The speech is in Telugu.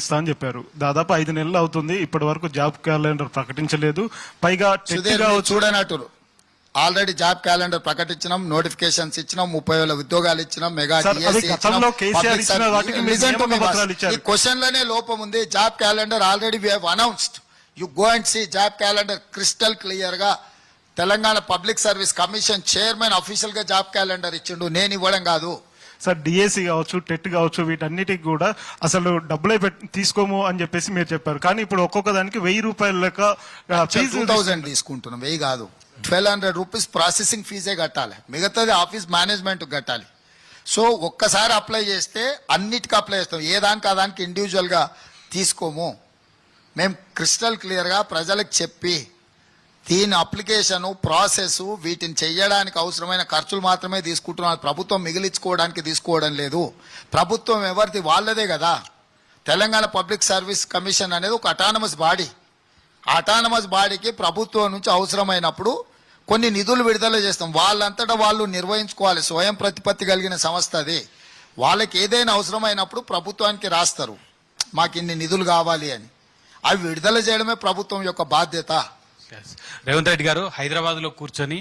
ఇస్తా అని చెప్పారు. దాదాపు ఐదు నెలలు అవుతుంది. ఇప్పటి వరకు జాబ్ క్యాలెండర్ ప్రకటించలేదు. పైగా చూడనట్టు. ఆల్రెడీ జాబ్ క్యాలెండర్ ప్రకటించినాం నోటిఫికేషన్స్ ఇచ్చినాం ముప్పై వేల ఉద్యోగాలు ఇచ్చినాం మెగా. ఈ క్వశ్చన్లోనే లోపం ఉంది. Job calendar already we announced you go and see job calendar crystal క్లియర్గా Telangana public service commission chairman అఫీషియల్గా జాబ్ క్యాలెండర్ ఇచ్చిండు. నేను ఇవ్వడం కాదు. సార్ డిఎస్సి కావచ్చు టెట్ కావచ్చు వీటన్నిటికి కూడా అసలు డబ్బులే తీసుకోము అని చెప్పేసి మీరు చెప్పారు. కానీ ఇప్పుడు ఒక్కొక్క దానికి వెయ్యి రూపాయల లెక్క టూ థౌజండ్ తీసుకుంటున్నాం వెయ్యి కాదు. ట్వెల్వ్ హండ్రెడ్ రూపీస్ ప్రాసెసింగ్ ఫీజే కట్టాలి. మిగతాది ఆఫీస్ మేనేజ్మెంట్ కట్టాలి. సో ఒక్కసారి అప్లై చేస్తే అన్నిటికీ అప్లై చేస్తాం. ఏ దానికి ఆ దానికి ఇండివిజువల్గా తీసుకోము. మేము క్రిస్టల్ క్లియర్గా ప్రజలకు చెప్పి దీని అప్లికేషను ప్రాసెస్ వీటిని చేయడానికి అవసరమైన ఖర్చులు మాత్రమే తీసుకుంటున్నారు ప్రభుత్వం మిగిలించుకోవడానికి తీసుకోవడం లేదు. ప్రభుత్వం ఎవరిది? వాళ్ళదే కదా. తెలంగాణ పబ్లిక్ సర్వీస్ కమిషన్ అనేది ఒక అటానమస్ బాడీ అటానమస్ బాడీకి ప్రభుత్వం నుంచి అవసరమైనప్పుడు కొన్ని నిధులు విడుదల చేస్తాం. వాళ్ళంతటా వాళ్ళు నిర్వహించుకోవాలి. స్వయం ప్రతిపత్తి కలిగిన సంస్థ అది. వాళ్ళకి ఏదైనా అవసరమైనప్పుడు ప్రభుత్వానికి రాస్తారు. మాకు ఇన్ని నిధులు కావాలి అని. అవి విడుదల చేయడమే ప్రభుత్వం యొక్క బాధ్యత. రేవంత్ రెడ్డి గారు హైదరాబాద్లో కూర్చొని